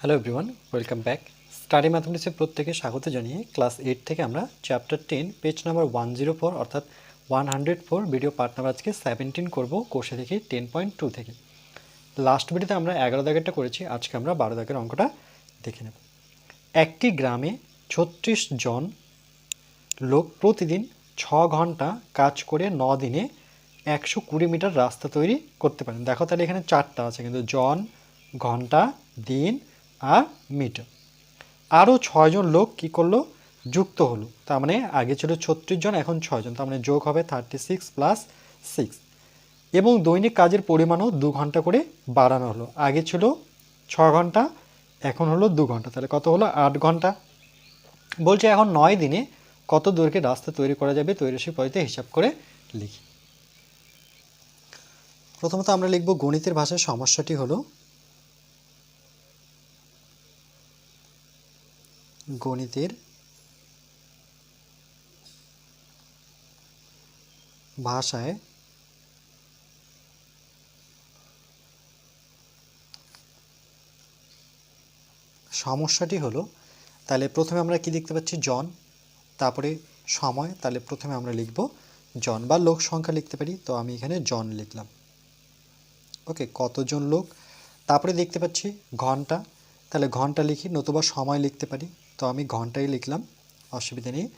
Hello everyone welcome back study ম্যাথমেটিক্সের প্রত্যেকে স্বাগত জানিয়ে ক্লাস এইট থেকে আমরা chapter ten page number one zero four অর্থাৎ one hundred four video part number আজকে সেভেন্টিন করব কোর্সে থেকে টেন পয়েন্ট টু থেকে। লাস্ট ভিডিওতে আমরা এগারো দাগেরটা করেছি, আজকে আমরা বারো দাগের অঙ্কটা দেখে নেব। একটি গ্রামে ছত্রিশ জন লোক প্রতিদিন ছ ঘণ্টা কাজ করে ন দিনে একশো কুড়ি মিটার রাস্তা তৈরি করতে পারেন। দেখো তাহলে এখানে চারটা আছে, কিন্তু জন, ঘণ্টা, দিন আর মিটার আরও ছয়জন লোক কি করল? যুক্ত হলো। তার মানে আগে ছিল ছত্রিশ জন, এখন ছয়জন। তার মানে যোগ হবে থার্টি সিক্স প্লাস সিক্স এবং দৈনিক কাজের পরিমাণও দু ঘণ্টা করে বাড়ানো হলো। আগে ছিল ছ ঘণ্টা, এখন হলো দু ঘণ্টা। তাহলে কত হলো? আট ঘণ্টা। বলছে এখন নয় দিনে কত দৈর্ঘ্যের রাস্তা তৈরি করা যাবে তৈরিশীল পদ্ধতিতে হিসাব করে লিখি। প্রথমত আমরা লিখব গণিতের ভাষায় সমস্যাটি হলো গণিতের ভাষায় সমস্যাটি হলো, তাহলে প্রথমে আমরা কি দেখতে পাচ্ছি? জন। তারপরে সময়। তাহলে প্রথমে আমরা লিখব জন বা লোক সংখ্যা লিখতে পারি। তো আমি এখানে জন লিখলাম। ওকে, কতজন লোক? তারপরে দেখতে পাচ্ছি ঘণ্টা। তাহলে ঘণ্টা লিখি, নতুবা সময় লিখতে পারি। তো আমি ঘন্টাই লিখলাম, অসুবিধা নেই।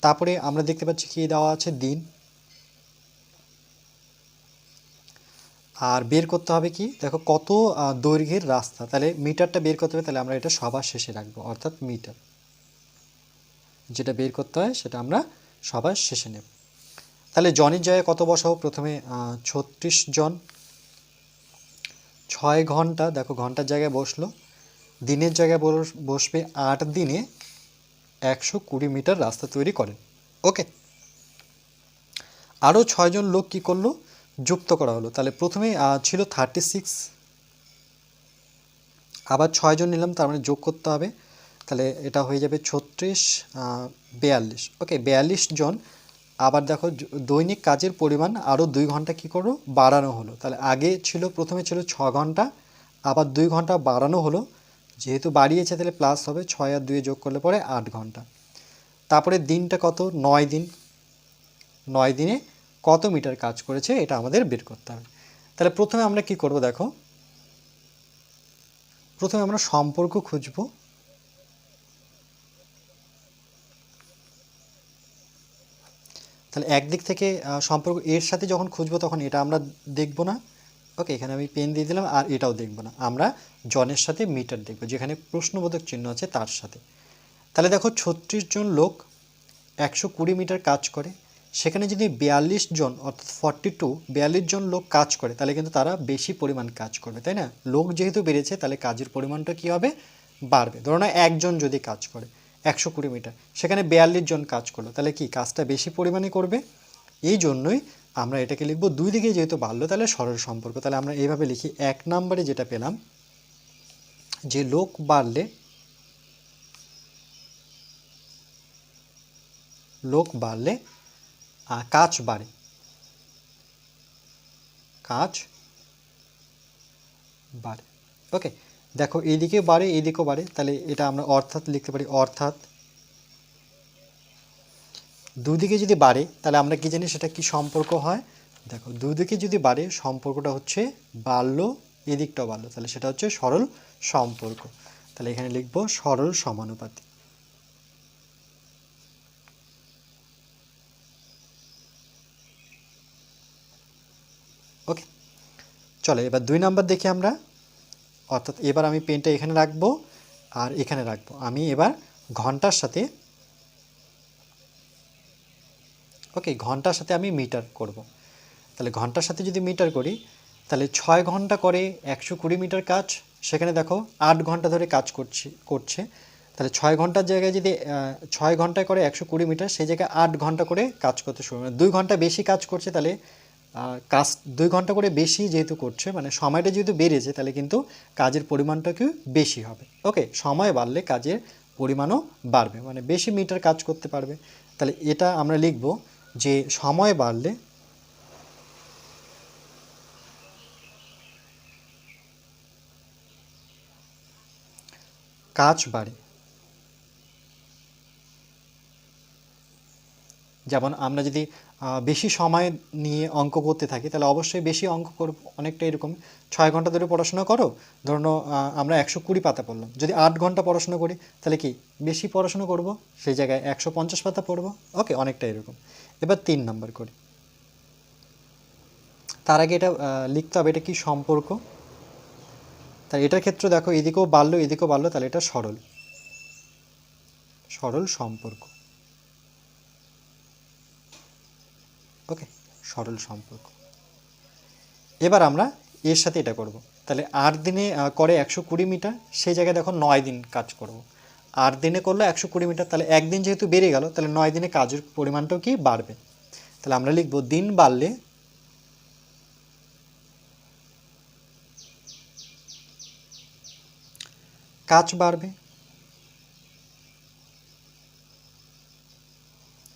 তারপরে আমরা দেখতে পাচ্ছি কি দেওয়া আছে? দিন। আর বের করতে হবে কি? দেখো কত দৈর্ঘ্যের রাস্তা। তাহলে মিটারটা বের করতে হবে, তাহলে আমরা এটা সবার শেষে রাখব, অর্থাৎ মিটার। যেটা বের করতে হয়, সেটা আমরা সবার শেষে নেব। তাহলে জনের জায়গায় কত বসাবো? প্রথমে ছত্রিশ জন। ছয় ঘণ্টা, দেখো ঘণ্টার জায়গায় বসল। দিনের জায়গায় বস- বসবে আট দিনে। একশো কুড়ি মিটার রাস্তা তৈরি করেন। ওকে। আরও ছয়জন লোক কি করল? যুক্ত করা হলো। তাহলে প্রথমে ছিল থার্টি সিক্স আবার ছয়জন নিলাম, তার মানে যোগ করতে হবে। তাহলে এটা হয়ে যাবে ছত্রিশ বিয়াল্লিশ। ওকে, বিয়াল্লিশ জন। আবার দেখো দৈনিক কাজের পরিমাণ আরও দুই ঘণ্টা কি করো বাড়ানো হলো। তাহলে আগে ছিল, প্রথমে ছিল ছ ঘণ্টা, আবার দুই ঘণ্টা বাড়ানো হলো। যেহেতু বাড়িয়েছে, তাহলে প্লাস হবে ছয় আর দুয়ে যোগ করলে পরে আট ঘণ্টা। তারপরে দিনটা কত? নয় দিন। নয় দিনে কত মিটার কাজ করেছে এটা আমাদের বের করতে হবে। তাহলে প্রথমে আমরা কি করব দেখো? প্রথমে আমরা সম্পর্ক খুঁজব। তাহলে একদিক থেকে সম্পর্ক এর সাথে যখন খুঁজবো তখন এটা আমরা দেখব না। ওকে এখানে আমি পেন দিয়ে দিলাম আর এটাও দেখব না। আমরা জনের সাথে মিটার দেখব, যেখানে প্রশ্নবোধক চিহ্ন আছে তার সাথে। তাহলে দেখো ছত্রিশ জন লোক একশো কুড়ি মিটার কাজ করে। সেখানে যদি বিয়াল্লিশ জন, অর্থাৎ ফর্টি টু বিয়াল্লিশ জন লোক কাজ করে, তাহলে কিন্তু তারা বেশি পরিমাণ কাজ করবে, তাই না? লোক যেহেতু বেড়েছে, তাহলে কাজের পরিমাণটা কী হবে? বাড়বে। ধরো না একজন যদি কাজ করে একশো কুড়ি মিটার সেখানে বিয়াল্লিশ জন কাজ করল, তাহলে কি কাজটা বেশি পরিমাণে করবে? এই জন্যই আমরা এটাকে লিখব, দুই দিকে যেহেতু বাড়লো, তাহলে সরল সম্পর্ক। তাহলে আমরা এইভাবে লিখি, এক নম্বরে যেটা পেলাম, যে লোক বাড়লে লোক বাড়লে কাজ বাড়ে। কাজ বাড়ে। ওকে, দেখো এইদিকে বাড়ে, এইদিকেও বাড়ে। তাহলে এটা আমরা অর্থাৎ লিখতে পারি, অর্থাৎ দুদিকে যদি বাড়ে, তাহলে আমরা কি জানি সেটা কি সম্পর্ক হয়? দেখো, দুদিকে যদি বাড়ে, সম্পর্কটা হচ্ছে বাড়লো এদিকটাও বাড়লো তাহলে সেটা হচ্ছে সরল সম্পর্ক। তাহলে এখানে লিখব সরল সমানুপাতি ওকে, চলো এবার দুই নাম্বার দেখি আমরা। অর্থাৎ এবার আমি পেনটা এখানে রাখব আর এখানে রাখব। আমি এবার ঘণ্টার সাথে ওকে ঘণ্টার সাথে আমি মিটার করব। তাহলে ঘণ্টার সাথে যদি মিটার করি, তাহলে ছয় ঘণ্টা করে একশো কুড়ি মিটার কাজ। সেখানে দেখো আট ঘণ্টা ধরে কাজ করছে করছে। তাহলে ছয় ঘণ্টার জায়গায় যদি ছয় ঘন্টায় করে একশো কুড়ি মিটার সেই জায়গায় আট ঘণ্টা করে কাজ করতে শুরু দুই ঘণ্টা বেশি কাজ করছে তাহলে কাজ দুই ঘণ্টা করে বেশি যেহেতু করছে মানে সময়টা যেহেতু বেড়েছে, তাহলে কিন্তু কাজের পরিমাণটাকেও বেশি হবে। ওকে সময় বাড়লে কাজের পরিমাণও বাড়বে মানে বেশি মিটার কাজ করতে পারবে। তাহলে এটা আমরা লিখব। যে সময় বাড়লে কাজ বাড়ে। যেমন আমরা যদি বেশি সময় নিয়ে অঙ্ক করতে থাকি, তাহলে অবশ্যই বেশি অঙ্ক করব, অনেকটা এরকম। ছয় ঘণ্টা ধরে পড়াশোনা করো, ধরুন আমরা একশো কুড়ি পাতা পড়লাম। যদি আট ঘণ্টা পড়াশোনা করি, তাহলে কি বেশি পড়াশোনা করব? সেই জায়গায় একশো পঞ্চাশ পাতা পড়ব? ওকে, অনেকটা এরকম। এবার তিন নাম্বার করি। তার আগে এটা লিখতে হবে, এটা কি সম্পর্ক? তাই এটার ক্ষেত্রে দেখো, এদিকেও বাড়লো এদিকেও বাড়লো, তাহলে এটা সরল। সরল সম্পর্ক। ওকে, সরল সম্পর্ক। এবার আমরা এর সাথে এটা করব। তাহলে আট দিনে করে একশো কুড়ি মিটার, সেই জায়গায় দেখো নয় দিন কাজ করব। আট দিনে করলে একশো কুড়ি মিটার, তাহলে একদিন যেহেতু বেড়ে গেল, তাহলে নয় দিনে কাজের পরিমাণটাও কি বাড়বে? তাহলে আমরা লিখব দিন বাড়লে কাজ বাড়বে।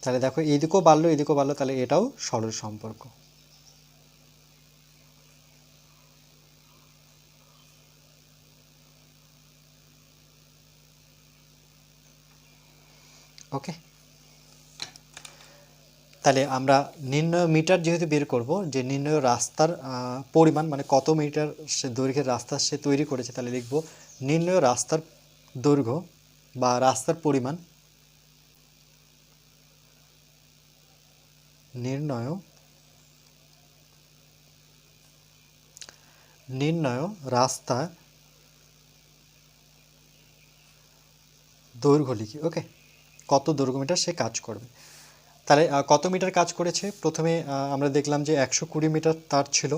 তাহলে দেখো এদিকেও বাড়লো এদিকেও বাড়লো, তাহলে এটাও সরল সম্পর্ক। ওকে তাহলে আমরা নির্ণয় মিটার যেহেতু বের করব, যে নির্ণয় রাস্তার পরিমাণ মানে কত মিটার সে দৈর্ঘ্যের রাস্তা সে তৈরি করেছে, তাহলে লিখব নির্ণয় রাস্তার দৈর্ঘ্য বা রাস্তার পরিমাণ নির্ণয় নির্ণয় রাস্তা দৈর্ঘ্য লিখি ওকে কত দৈর্ঘ্য মিটার সে কাজ করবে। তাহলে কত মিটার কাজ করেছে? প্রথমে আমরা দেখলাম যে একশো কুড়ি মিটার তার ছিল,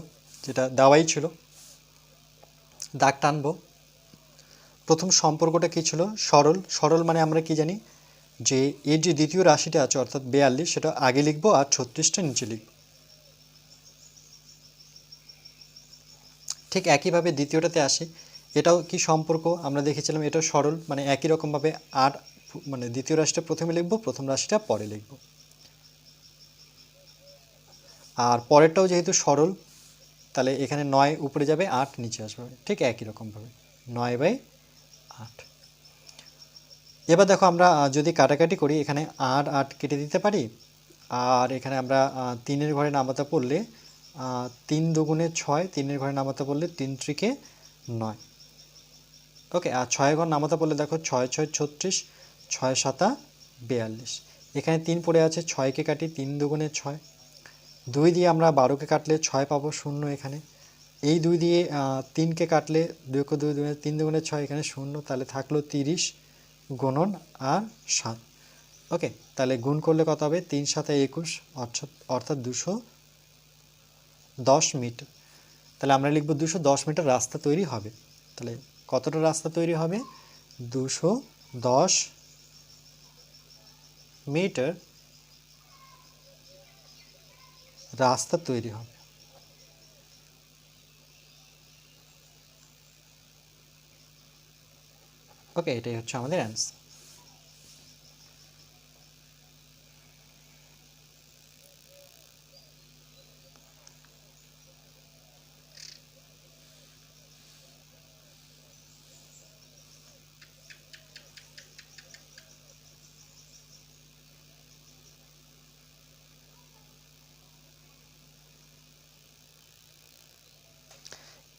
যেটা দেওয়াই ছিল। দাগ টানবো। প্রথম সম্পর্কটা কী ছিল? সরল। সরল মানে আমরা কি জানি? যে এর যে দ্বিতীয় রাশিটা আছে, অর্থাৎ বেয়াল্লিশ, সেটা আগে লিখব আর ছত্রিশটা নিচে লিখব। ঠিক একইভাবে দ্বিতীয়টাতে আসি। এটাও কি সম্পর্ক? আমরা দেখেছিলাম এটাও সরল মানে একই রকমভাবে আট মানে দ্বিতীয় রাশিটা প্রথমে লিখব, প্রথম রাশিটা পরে লিখব। আর পরেরটাও যেহেতু সরল, তাহলে এখানে নয় উপরে যাবে, আট নিচে আসবে। ঠিক একই রকমভাবে নয় বাই আট। এবার দেখো আমরা যদি কাটাকাটি করি, এখানে আট আট কেটে দিতে পারি? আর এখানে আমরা তিনের ঘরে নামাতে পড়লে তিন দুগুণে ছয়, তিনের ঘরে নামাতে পড়লে তিন ত্রিকে নয়। ওকে, আর ছয় ঘর নামাতে পড়লে দেখো, ছয় ছয়, ছত্রিশ ছয় সাতা বিয়াল্লিশ। এখানে তিন পড়ে আছে, ছয়কে কাটি তিন দুগুণে ছয়। দুই দিয়ে আমরা বারোকে কাটলে ছয় পাবো শূন্য এখানে। এই দুই দিয়ে তিনকে কাটলে দুই কো দুই দুই তিন দুগুণে ছয় এখানে শূন্য, তাহলে থাকল তিরিশ গুণন আর সাত। ওকে, তাহলে গুণ করলে কত হবে? তিন সাথে একুশ, অর্থাৎ অর্থাৎ দুশো দশ মিটার। তাহলে আমরা লিখব দুশো দশ মিটার রাস্তা তৈরি হবে। তাহলে কতটা রাস্তা তৈরি হবে? দুশো দশ মিটার রাস্তা তৈরি হবে। ওকে এটাই হচ্ছে আমাদের অ্যান্সার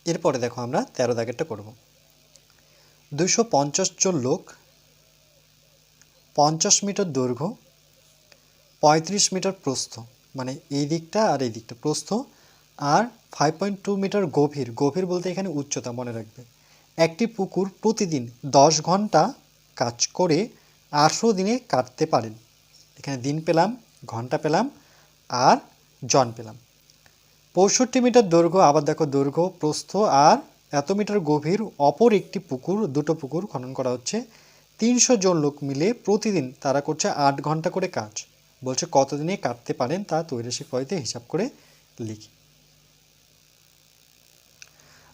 এরপরে দেখো আমরা তেরো দাগেরটা করব। দুশো পঞ্চাশ জন লোক, পঞ্চাশ মিটার দৈর্ঘ্য, পঁয়ত্রিশ মিটার প্রস্থ মানে এই দিকটা আর এই দিকটা, প্রস্থ আর ফাইভ পয়েন্ট টু মিটার গভীর গভীর বলতে এখানে উচ্চতা মনে রাখবে। একটি পুকুর প্রতিদিন দশ ঘণ্টা কাজ করে আঠেরো দিনে কাটতে পারেন। এখানে দিন পেলাম, ঘণ্টা পেলাম, আর জন পেলাম। পঁয়ষট্টি মিটার দৈর্ঘ্য, আবার দেখো দৈর্ঘ্য, প্রস্থ আর এত মিটার গভীর অপর একটি পুকুর, দুটো পুকুর খনন করা হচ্ছে। তিনশো জন লোক মিলে প্রতিদিন তারা করছে আট ঘণ্টা করে কাজ। বলছে কতদিনে কাটতে পারেন তা তৈরাসিক পদ্ধতিতে হিসাব করে লিখি।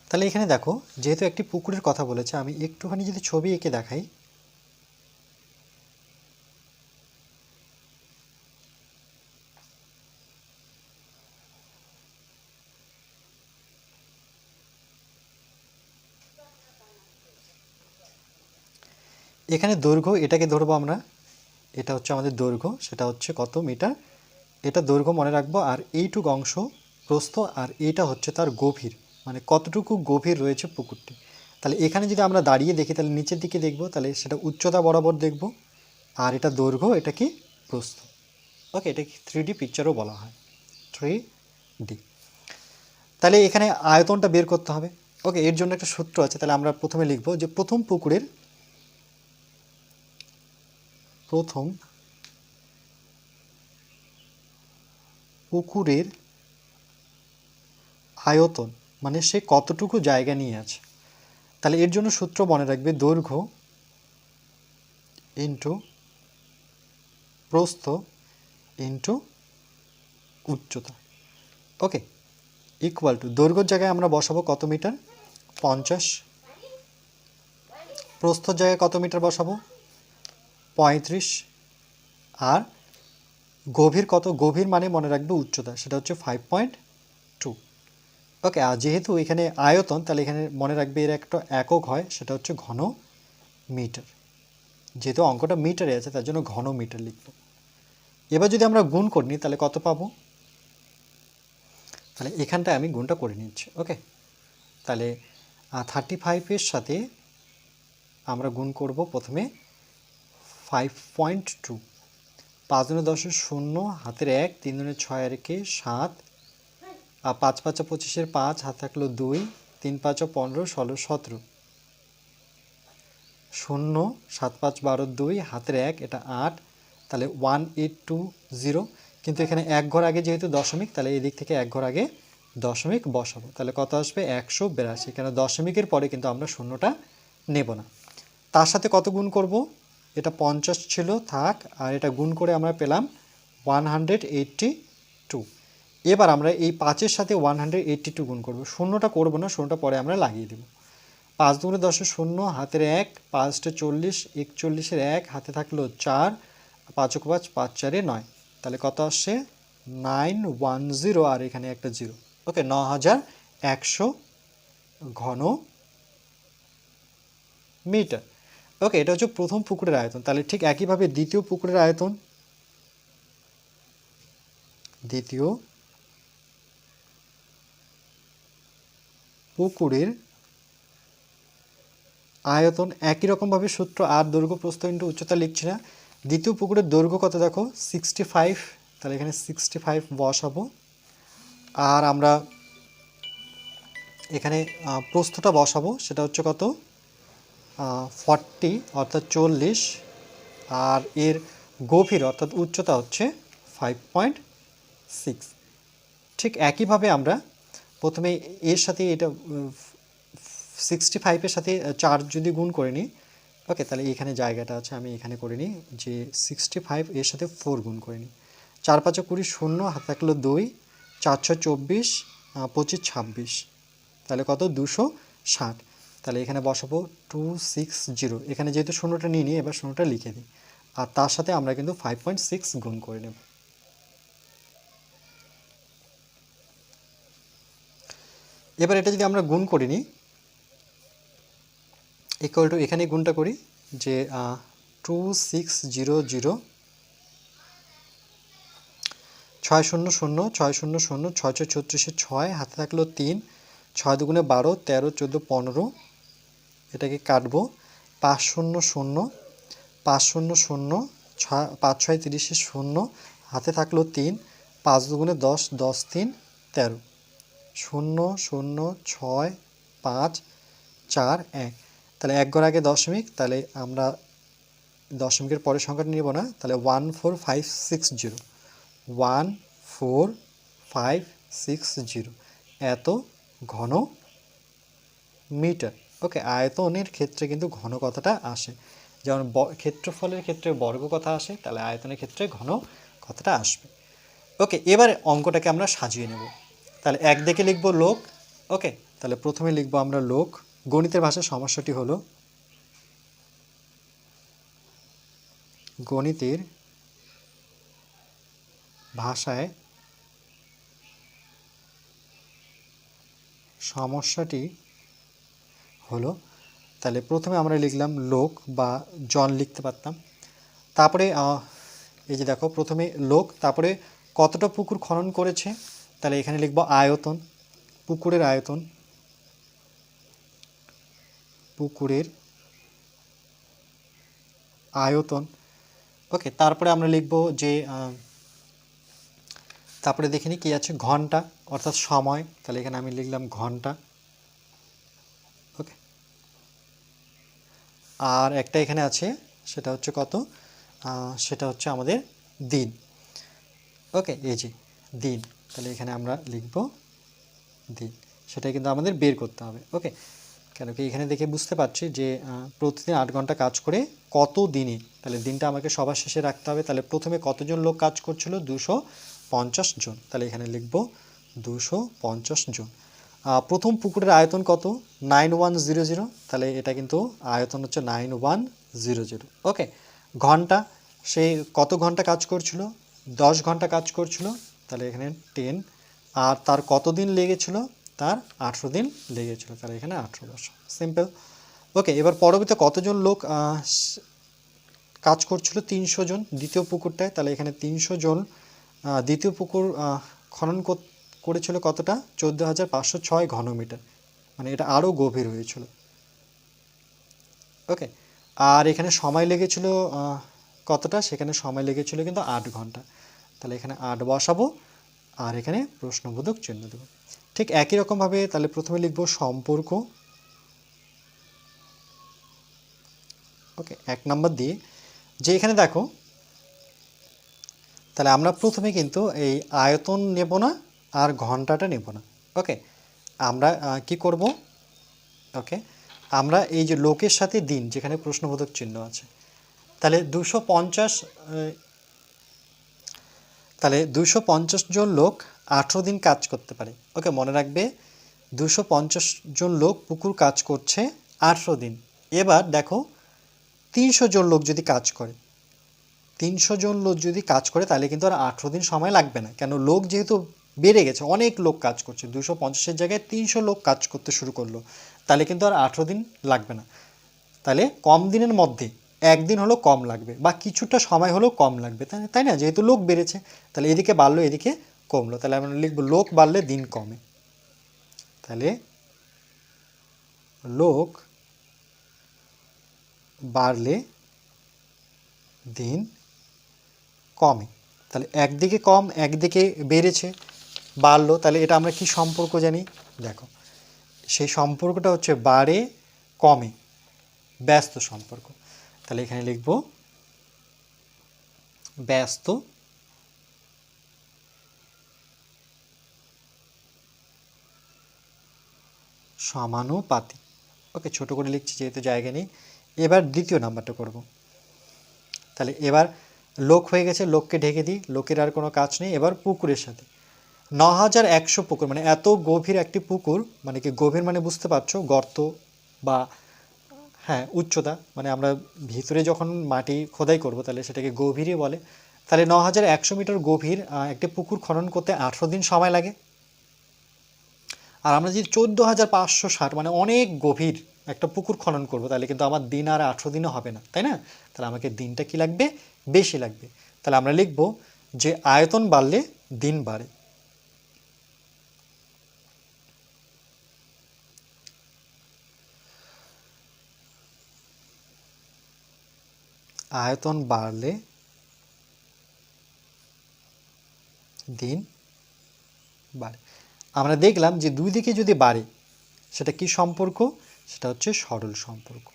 তাহলে এখানে দেখো, যেহেতু একটি পুকুরের কথা বলেছে, আমি একটুখানি যদি ছবি এঁকে দেখাই। এখানে দৈর্ঘ্য, এটাকে ধরবো আমরা। এটা হচ্ছে আমাদের দৈর্ঘ্য, সেটা হচ্ছে কত মিটার? এটা দৈর্ঘ্য মনে রাখব, আর এইটুক অংশ প্রস্থ, আর এইটা হচ্ছে তার গভীর মানে কতটুকু গভীর রয়েছে পুকুরটি। তাহলে এখানে যদি আমরা দাঁড়িয়ে দেখি, তাহলে নিচের দিকে দেখব, তাহলে সেটা উচ্চতা বরাবর দেখব, আর এটা দৈর্ঘ্য, এটা কি প্রস্থ। ওকে, এটা কি থ্রি ডি পিকচারও বলা হয়। থ্রি ডি তাহলে এখানে আয়তনটা বের করতে হবে। ওকে, এর জন্য একটা সূত্র আছে, তাহলে আমরা প্রথমে লিখব যে প্রথম পুকুরের প্রথম পুকুরের আয়তন মানে সে কতটুকু জায়গা নিয়ে আছে। তাহলে এর জন্য সূত্র মনে রাখবে দৈর্ঘ্য ইন্টু প্রস্থ ইন্টু উচ্চতা। ওকে ইকুয়াল টু দৈর্ঘ্যর জায়গায় আমরা বসাবো কত মিটার পঞ্চাশ। প্রস্থর জায়গায় কত মিটার বসাবো? পঁয়ত্রিশ। আর গভীর কত? গভীর মানে মনে রাখবে উচ্চতা, সেটা হচ্ছে ফাইভ পয়েন্ট টু ওকে আর যেহেতু এখানে আয়তন, তাহলে এখানে মনে রাখবে এর একটা একক হয়, সেটা হচ্ছে ঘন মিটার যেহেতু অঙ্কটা মিটারে আছে, তার জন্য ঘন মিটার লিখব। এবার যদি আমরা গুণ করি নিই তাহলে কত পাবো? তাহলে এখানটায় আমি গুণটা করে নিচ্ছি ওকে তাহলে থার্টি ফাইভের সাথে আমরা গুণ করব প্রথমে ফাইভ পয়েন্ট টু পাঁচ দুনে দশে শূন্য, হাতের এক, তিন দুনে ছয় আর একে সাত। আর পাঁচ পাঁচা পঁচিশের পাঁচ, হাত থাকল দুই, তিন পাঁচা পনেরো, ষোলো সতেরো। শূন্য, সাত পাঁচ বারো দুই, হাতের এক, এটা আট, তাহলে ওয়ান এইট টু জিরো কিন্তু এখানে এক ঘর আগে যেহেতু দশমিক, তাহলে এই দিক থেকে এক ঘর আগে দশমিক বসাবো। তাহলে কত আসবে? একশো বিরাশি। কেন দশমিকের পরে কিন্তু আমরা শূন্যটা নেব না। তার সাথে কত গুণ করব? এটা পঞ্চাশ ছিল, থাক, আর এটা গুণ করে আমরা পেলাম ওয়ান হান্ড্রেড টু। এবার আমরা এই পাঁচের সাথে ওয়ান হান্ড্রেড এইট্টি টু গুণ করব। শূন্যটা করব না, শূন্যটা পরে আমরা লাগিয়ে দেবো। পাঁচ দুগুণে দশে শূন্য, হাতের এক, পাঁচটা চল্লিশ, একচল্লিশের এক, হাতে থাকল চার পাঁচক পাঁচ পাঁচ চারে নয়। তাহলে কত আসছে? নাইন ওয়ান জিরো, আর এখানে একটা জিরো। ওকে, ন হাজার একশো ঘন মিটার। ওকে এটা হচ্ছে প্রথম পুকুরের আয়তন। তাহলে ঠিক একইভাবে দ্বিতীয় পুকুরের আয়তন? দ্বিতীয় পুকুরের আয়তন একই রকমভাবে সূত্র আর দৈর্ঘ্য প্রস্থ ইন্টু উচ্চতা লিখছি না। দ্বিতীয় পুকুরের দৈর্ঘ্য কত দেখো? সিক্সটি ফাইভ তাহলে এখানে সিক্সটি ফাইভ বসাবো আর আমরা এখানে প্রস্থটা বসাবো, সেটা হচ্ছে কত? ফর্টি অর্থাৎ চল্লিশ, আর এর গভীর অর্থাৎ উচ্চতা হচ্ছে ফাইভ পয়েন্ট সিক্স ঠিক একইভাবে আমরা প্রথমে এর সাথে এটা সিক্সটি ফাইভের সাথে চার যদি গুণ করে নিই, ওকে, তাহলে এখানে জায়গাটা আছে, আমি এখানে করে নিই, যে সিক্সটি ফাইভ এর সাথে ফোর গুণ করে নিই। চার পাঁচে কুড়ি শূন্য, হাত থাকল দুই, চার ছয় চব্বিশ পঁচিশ ছাব্বিশ। তাহলে কত? দুশো ষাট। তাহলে এখানে বসাবো টু সিক্স জিরো এখানে যেহেতু শূন্যটা নিয়ে নিই, এবার শূন্যটা লিখে দিই। আর তার সাথে আমরা কিন্তু ফাইভ পয়েন্ট সিক্স গুণ করে নেব। এবার এটা যদি আমরা গুণ করে নিই ইকুয়াল টু এখানে গুণটা করি যে টু সিক্স জিরো জিরো ছয় শূন্য শূন্য, ছয় শূন্য শূন্য ছয় ছয় ছত্রিশে ছয়, হাতে থাকল তিন, ছয় দুগুণে বারো, তেরো, চোদ্দ, পনেরো এটাকে কাটবো। পাঁচ শূন্য শূন্য, পাঁচ শূন্য শূন্য, ছয়, পাঁচ ছয় তিরিশে শূন্য, হাতে থাকল তিন, পাঁচ দুগুণে দশ দশ তিন, তেরো। শূন্য শূন্য, ছয়, পাঁচ, চার, এক। তাহলে এক ঘর আগে দশমিক, তাহলে আমরা দশমিকের পরের সংখ্যাটা নিব না, তাহলে one four five six zero. One four five six zero. এত ঘন মিটার। ওকে, আয়তনের ক্ষেত্রে কিন্তু ঘন কথাটা আসে। যেমন ক্ষেত্রফলের ক্ষেত্রে বর্গ কথা আসে, তাহলে আয়তনের ক্ষেত্রে ঘন কথাটা আসবে। ওকে, এবারে অঙ্কটাকে আমরা সাজিয়ে নেব। তাহলে এক দিকে লিখব লোক, ওকে, তাহলে প্রথমে লিখব আমরা লোক। গণিতের ভাষায় সমস্যাটি হলো, গণিতের ভাষায় সমস্যাটি হলো। তাহলে প্রথমে আমরা লিখলাম লোক বা জন লিখতে পারতাম। তারপরে এই যে দেখো, প্রথমে লোক, তারপরে কতটা পুকুর খনন করেছে? তাহলে এখানে লিখব আয়তন, পুকুরের আয়তন। পুকুরের আয়তন। ওকে, তারপরে আমরা লিখব যে তারপরে দেখে নিই কী আছে? ঘণ্টা, অর্থাৎ সময়। তাহলে এখানে আমি লিখলাম ঘণ্টা। আর একটা এখানে আছে, সেটা হচ্ছে কত? সেটা হচ্ছে আমাদের দিন। ওকে, এই যে দিন, তাহলে এখানে আমরা লিখব দিন। সেটা কিন্তু আমাদের বের করতে হবে। ওকে, কেন কি এখানে দেখে বুঝতে পারছি যে প্রতিদিন আট ঘণ্টা কাজ করে কত দিনে, তাহলে দিনটা আমাকে সবার শেষে রাখতে হবে। তাহলে প্রথমে কতজন লোক কাজ করছিল? দুশো পঞ্চাশ জন। তাহলে এখানে লিখব দুশো পঞ্চাশ জন। প্রথম পুকুরের আয়তন কত? Nine one zero zero. তাহলে এটা কিন্তু আয়তন হচ্ছে nine one zero zero. Okay, ঘণ্টা, সে কত ঘণ্টা কাজ করছিল? দশ ঘণ্টা কাজ করছিল। তাহলে এখানে টেন। আর তার কতদিন লেগেছিল? তার আঠেরো দিন লেগেছিল। তাহলে এখানে আঠেরো বছর। সিম্পল ওকে, এবার পরবর্তীতে কতজন লোক কাজ করছিল? তিনশো জন। দ্বিতীয় পুকুরটায়, তাহলে এখানে তিনশো জন দ্বিতীয় পুকুর খনন কর- করেছিল কতটা? চোদ্দ হাজার পাঁচশো ছয় ঘনমিটার। মানে এটা আরও গভীর হয়েছিল। ওকে, আর এখানে সময় লেগেছিল কতটা? সেখানে সময় লেগেছিল কিন্তু আট ঘণ্টা। তাহলে এখানে আট বসাবো, আর এখানে প্রশ্নবোধক চিহ্ন দেবো। ঠিক একই রকমভাবে তাহলে প্রথমে লিখব সম্পর্ক। ওকে, এক নাম্বার দিয়ে। যে এখানে দেখো, তাহলে আমরা প্রথমে কিন্তু এই আয়তন নেব না আর ঘন্টাটা নেব না। ওকে আমরা কি করব? ওকে আমরা এই যে লোকের সাথে দিন, যেখানে প্রশ্নবোধক চিহ্ন আছে, তাহলে দুশো পঞ্চাশ তাহলে দুশো পঞ্চাশ জন লোক আঠেরো দিন কাজ করতে পারে। ওকে মনে রাখবে, দুশো পঞ্চাশ জন লোক পুকুর কাজ করছে আঠেরো দিন। এবার দেখো, তিনশো জন লোক যদি কাজ করে, তিনশো জন লোক যদি কাজ করে, তাহলে কিন্তু আর আঠেরো দিন সময় লাগবে না। কেন? লোক যেহেতু বেড়ে গেছে। অনেক লোক কাজ করছে। দুশো পঞ্চাশের জায়গায় তিনশো লোক কাজ করতে শুরু করল। তাহলে কিন্তু আর আঠেরো দিন লাগবে না। তাহলে কম দিনের মধ্যে একদিন হলো কম লাগবে বা কিছুটা সময় হলেও কম লাগবে। তাই তাই না? যেহেতু লোক বেড়েছে, তাহলে এদিকে বাড়লো, এদিকে কমলো। তাহলে আমরা লিখব লোক বাড়লে দিন কমে। তাহলে লোক বাড়লে দিন কমে। তাহলে একদিকে কম, একদিকে বেড়েছে। বাড়লো, তাহলে এটা আমরা কি সম্পর্ক জানি? দেখো, সেই সম্পর্কটা হচ্ছে বাড়ে কমে, ব্যস্ত সম্পর্ক। তাহলে এখানে লিখব, ব্যস্ত সমানুপাতি ওকে, ছোট করে লিখছি যেহেতু জায়গা নেই। এবার দ্বিতীয় নাম্বারটা করব। তাহলে এবার লোক হয়ে গেছে, লোককে ঢেকে দিই, লোকের আর কোনো কাজ নেই। এবার পুকুরের সাথে। ন হাজার একশো পুকুর মানে এত গভীর একটি পুকুর মানে কি গভীর মানে বুঝতে পারছ, গর্ত বা হ্যাঁ উচ্চতা মানে আমরা ভিতরে যখন মাটি খোদাই করব তাহলে সেটাকে গভীরই বলে। তাহলে ন হাজার একশো মিটার গভীর একটি পুকুর খনন করতে আঠেরো দিন সময় লাগে। আর আমরা যদি চোদ্দ হাজার পাঁচশো ষাট মানে অনেক গভীর একটা পুকুর খনন করব, তাহলে কিন্তু আমার দিন আর আঠেরো দিনও হবে না, তাই না? তাহলে আমাকে দিনটা কি লাগবে? বেশি লাগবে। তাহলে আমরা লিখব যে আয়তন বাড়লে দিন বাড়ে। আয়তন বাড়লে দিন বাড়ে। আমরা দেখলাম যে দুই দিকে যদি বাড়ে, সেটা কি সম্পর্ক? সেটা হচ্ছে সরল সম্পর্ক।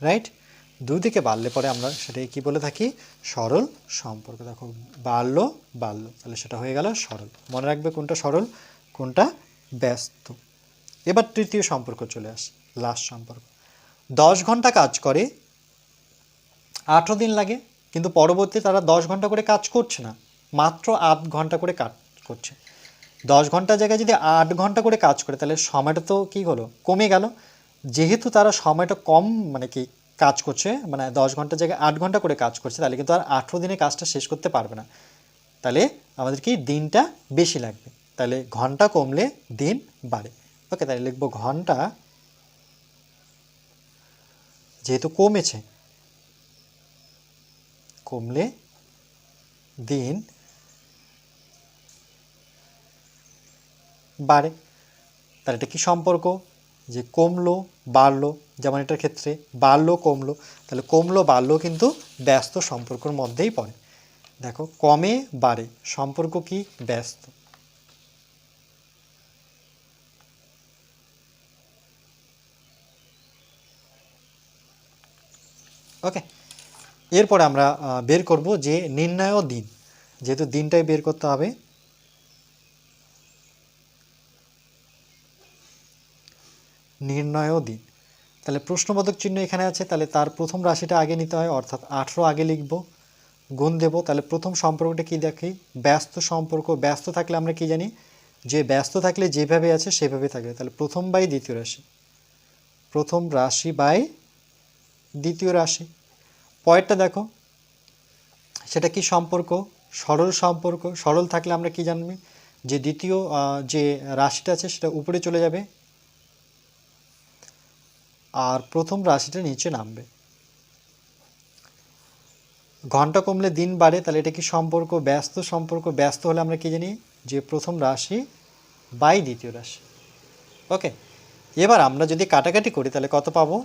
রাইট দুই দিকে বাড়লে পরে আমরা সেটাকে কি বলে থাকি? সরল সম্পর্ক। দেখো, বাড়লো বাড়লো। তাহলে সেটা হয়ে গেল সরল। মনে রাখবে কোনটা সরল? কোনটা ব্যস্ত। এবার তৃতীয় সম্পর্ক চলে আসে লাস্ট সম্পর্ক। দশ ঘণ্টা কাজ করে, আঠেরো দিন লাগে, কিন্তু পরবর্তী তারা দশ ঘণ্টা করে কাজ করছে না, মাত্র আট ঘণ্টা করে কাজ করছে। দশ ঘণ্টার জায়গায় যদি আট ঘণ্টা করে কাজ করে, তাহলে সময়টা তো কী হলো? কমে গেল। যেহেতু তারা সময়টা কম মানে কি, কাজ করছে মানে দশ ঘণ্টার জায়গায় আট ঘণ্টা করে কাজ করছে, তাহলে কিন্তু আর আঠেরো দিনে কাজটা শেষ করতে পারবে না। তাহলে আমাদের কি দিনটা বেশি লাগবে? তাহলে ঘণ্টা কমলে দিন বাড়ে। ওকে, তাহলে লিখব ঘণ্টা। যেহেতু কমেছে। কমলে দিন বাড়ে। তাহলে এটা কি সম্পর্ক? যে কমলো, বাড়লো, যেমন এটার ক্ষেত্রে বাড়লো, কমলো। তাহলে কমলো, বাড়লো কিন্তু ব্যস্ত সম্পর্কর মধ্যেই পড়ে। দেখো, কমে, বাড়ে। সম্পর্ক কি? ব্যস্ত। ওকে এরপরে আমরা বের করব যে নির্ণয় দিন। যেহেতু দিনটাই বের করতে হবে, নির্ণয় দিন। তাহলে প্রশ্নবোধক চিহ্ন এখানে আছে, তাহলে তার প্রথম রাশিটা আগে নিতে হয়, অর্থাৎ আঠেরো আগে লিখব, গুণ দেব। তাহলে প্রথম সম্পর্কটা কি দেখি? ব্যস্ত সম্পর্ক। ব্যস্ত থাকলে আমরা কি জানি? যে ব্যস্ত থাকলে যেভাবে আছে সেভাবে থাকবে। তাহলে প্রথম বাই দ্বিতীয় রাশি। প্রথম রাশি বাই দ্বিতীয় রাশি। পয়েরটা দেখো, সেটা কি সম্পর্ক? সরল সম্পর্ক। সরল থাকলে আমরা কি জানবি? যে দ্বিতীয় যে রাশিটা আছে, সেটা উপরে চলে যাবে। আর প্রথম রাশিটা নিচে নামবে। ঘণ্টা কমলে দিন বাড়ে, তাহলে এটা কি সম্পর্ক? ব্যস্ত সম্পর্ক। ব্যস্ত হলে আমরা কি জানি? যে প্রথম রাশি বাই দ্বিতীয় রাশি। ওকে? এবার আমরা যদি কাটাকাটি করি, তাহলে কত পাবো?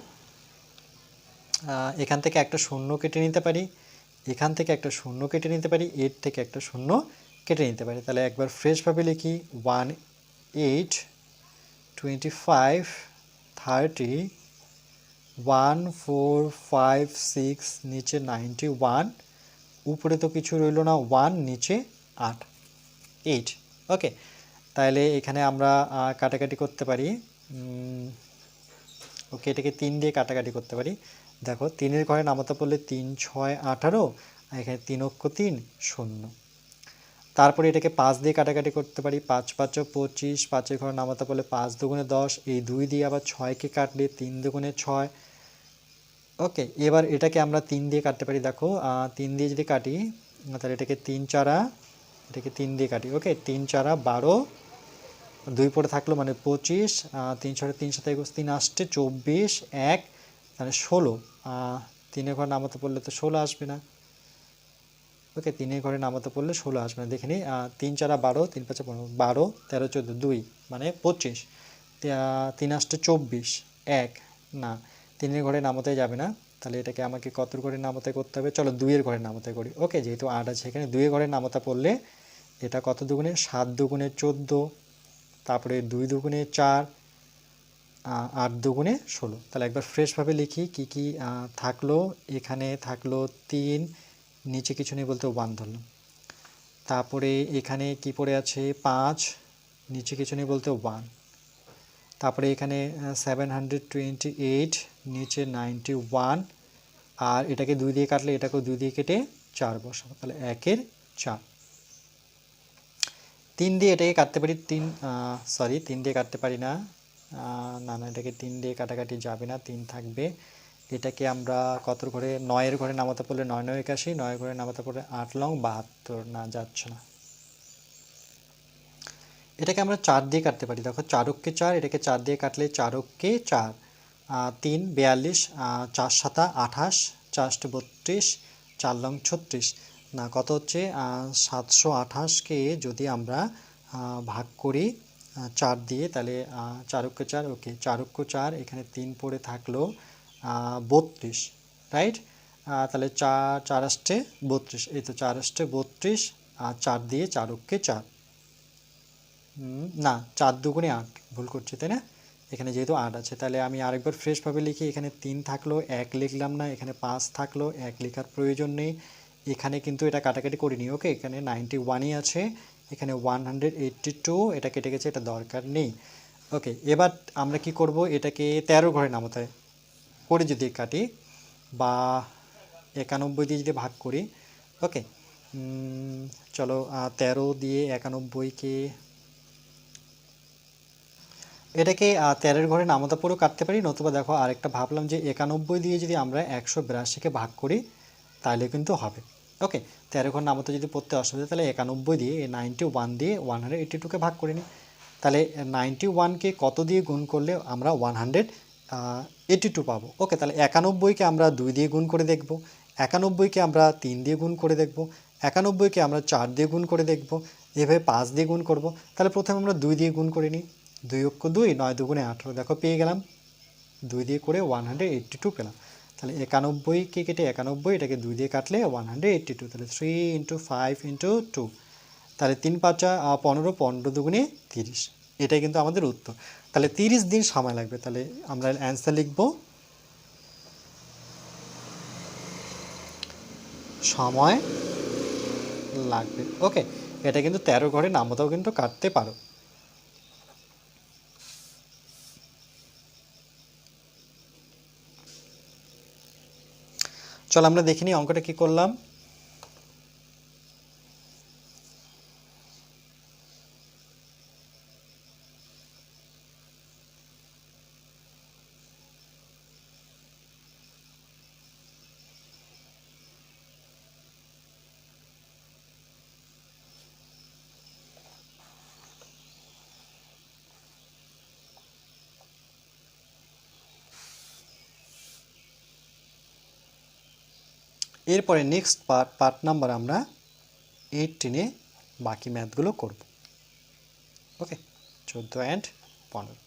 এখান থেকে একটা শূন্য কেটে নিতে পারি, এখান থেকে একটা শূন্য কেটে নিতে পারি, এর থেকে একটা শূন্য কেটে নিতে পারি। তাহলে একবার ফ্রেশভাবে লিখি one eight twenty five thirty one four five six নিচে নাইনটি ওয়ান উপরে তো কিছু রইল না ওয়ান নিচে আট এইট ওকে তাহলে এখানে আমরা কাটাকাটি করতে পারি ওকে এটাকে তিন দিয়ে কাটাকাটি করতে পারি। দেখো, তিনের ঘরে নামাতে পড়লে তিন, ছয়, আঠারো, আর এখানে তিন অক্ষ, তিন, শূন্য। তারপরে এটাকে পাঁচ দিয়ে কাটাকাটি করতে পারি, পাঁচ পাঁচও পঁচিশ, পাঁচের ঘরে নামাতে পড়লে পাঁচ দুগুণে দশ, এই দুই দিয়ে আবার ছয়কে কাটলে তিন দুগুণে ছয়। ওকে, এবার এটাকে আমরা তিন দিয়ে কাটতে পারি, দেখো তিন দিয়ে যদি কাটি, তাহলে এটাকে তিন চারা, এটাকে তিন দিয়ে কাটি। ওকে, তিন চারা বারো, দুই পরে থাকল মানে পঁচিশ তিন ছয় তিন সাথে একুশ তিন আসছে চব্বিশ, এক তাহলে ষোলো। তিনের ঘরে নামাতে পড়লে তো ষোলো আসবে না। ওকে, তিনের ঘরে নামাতে পড়লে ষোলো আসবে না। দেখে নিই তিন চারা বারো, তিন পাঁচে পনেরো, বারো, তেরো, চোদ্দ, দুই মানে পঁচিশ। তিন আসতে চব্বিশ, এক, না, তিনের ঘরে নামাতে যাবে না। তাহলে এটাকে আমাকে কত ঘরে নামাতে করতে হবে? চলো দুইয়ের ঘরে নামাতে করি। ওকে, যেহেতু আট আছে এখানে, দুইয়ের ঘরে নামাতে পড়লে এটা কত দুগুণে? সাত দুগুণে চোদ্দ, তারপরে দুই দুগুণে চার আট দুগুণে ষোলো। তাহলে একবার ফ্রেশভাবে লিখি কি কি থাকল, এখানে থাকল তিন, নিচে কিছু নেই বলতে ওয়ান ধরলাম। তারপরে এখানে কি পড়ে আছে? পাঁচ, নিচে কিছু নেই বলতে ওয়ান তারপরে এখানে সেভেন হান্ড্রেড টোয়েন্টি এইট নিচে নাইনটি ওয়ান আর এটাকে দুই দিয়ে কাটলে এটাকেও দুই দিয়ে কেটে চার বসাবো। তাহলে একের চার। তিন দিয়ে এটাকে কাটতে পারি, তিন সরি তিন দিয়ে কাটতে পারি না। না না, এটাকে তিন দিয়ে কাটাকাটি যাবে না, তিন থাকবে। এটাকে আমরা কত ঘরে নয়ের ঘরে নামাতে পড়লে নয় নয়, একাশি, নয়ের ঘরে নামাতে পড়লে আট, লং বাহাত্তর। না, যাচ্ছে না। এটাকে আমরা চার দিয়ে কাটতে পারি। দেখো চারককে চার, এটাকে চার দিয়ে কাটলে চারককে চার। তিন, বিয়াল্লিশ চার সাতা, আঠাশ, চারটে বত্রিশ, চার লং ছত্রিশ। না, কত হচ্ছে? সাতশো আঠাশকে যদি আমরা ভাগ করি চার দিয়ে তাহলে চারক্য চার ওকে চারক্য চার, এখানে তিন পড়ে থাকল বত্রিশ রাইট তাহলে চার চার আষ্টে বত্রিশ, এই তো চার আষ্টে বত্রিশ, আর চার দিয়ে চারককে চার। না, চার দুগুণে আট, ভুল করছি, তাই না? এখানে যেহেতু আট আছে, তাহলে আমি আরেকবার ফ্রেশভাবে লিখি, এখানে তিন থাকল, এক লিখলাম না, এখানে পাঁচ থাকল, এক লেখার প্রয়োজন নেই। এখানে কিন্তু এটা কাটাকাটি করিনি, ওকে, এখানে নাইনটি ওয়ানই আছে এখানে ওয়ান এটা কেটে গেছে এটা দরকার নেই। ওকে এবার আমরা কি করব? এটাকে তেরো ঘরে নামাতে করে যদি কাটি বা একানব্বই দিয়ে যদি ভাগ করি ওকে চলো আহ, তেরো দিয়ে একানব্বইকে এটাকে তেরোর ঘরে নামতা পরেও কাটতে পারি নতুবা দেখো আরেকটা ভাবলাম যে একানব্বই দিয়ে যদি আমরা একশো বিরাশিকে ভাগ করি তাহলে কিন্তু হবে। ওকে তেরো ঘর নামতে যদি পড়তে অসুবিধা, তাহলে একানব্বই দিয়ে নাইনটি ওয়ান দিয়ে ওয়ান হান্ড্রেড এইটি টুকে ভাগ করে নিই তাহলে নাইনটি ওয়ানকে কত দিয়ে গুণ করলে আমরা ওয়ান হান্ড্রেড এইটি টু পাবো? ওকে তাহলে একানব্বইকে আমরা দুই দিয়ে গুণ করে দেখব একানব্বইকে আমরা তিন দিয়ে গুণ করে দেখব একানব্বইকে আমরা চার দিয়ে গুণ করে দেখব, এভাবে পাঁচ দিয়ে গুণ করব, তাহলে প্রথমে আমরা দুই দিয়ে গুণ করে নিই। দুই অক্ষ দুই, নয় দুগুণে আঠেরো, দেখো পেয়ে গেলাম। দুই দিয়ে করে ওয়ান হান্ড্রেড এইট্টি টু পেলাম। তাহলে একানব্বইকে কেটে একানব্বই, এটাকে দুই দিয়ে কাটলে ওয়ান হান্ড্রেড এইট্টি টু তাহলে three into five into two তাহলে তিন পাঁচা পনেরো পনেরো দুগুণে তিরিশ। এটাই কিন্তু আমাদের উত্তর। তাহলে তিরিশ দিন সময় লাগবে। তাহলে আমরা অ্যান্সার লিখব। সময় লাগবে। ওকে এটা কিন্তু তেরো ঘরে নামতাও কিন্তু কাটতে পারো। চলো আমরা দেখিনি অঙ্কটা কি করলাম। এরপরে নেক্সট পার্ট পার্ট নাম্বার আমরা এইটিনে বাকি ম্যাথগুলো করব। ওকে চোদ্দ অ্যান্ড পনেরো।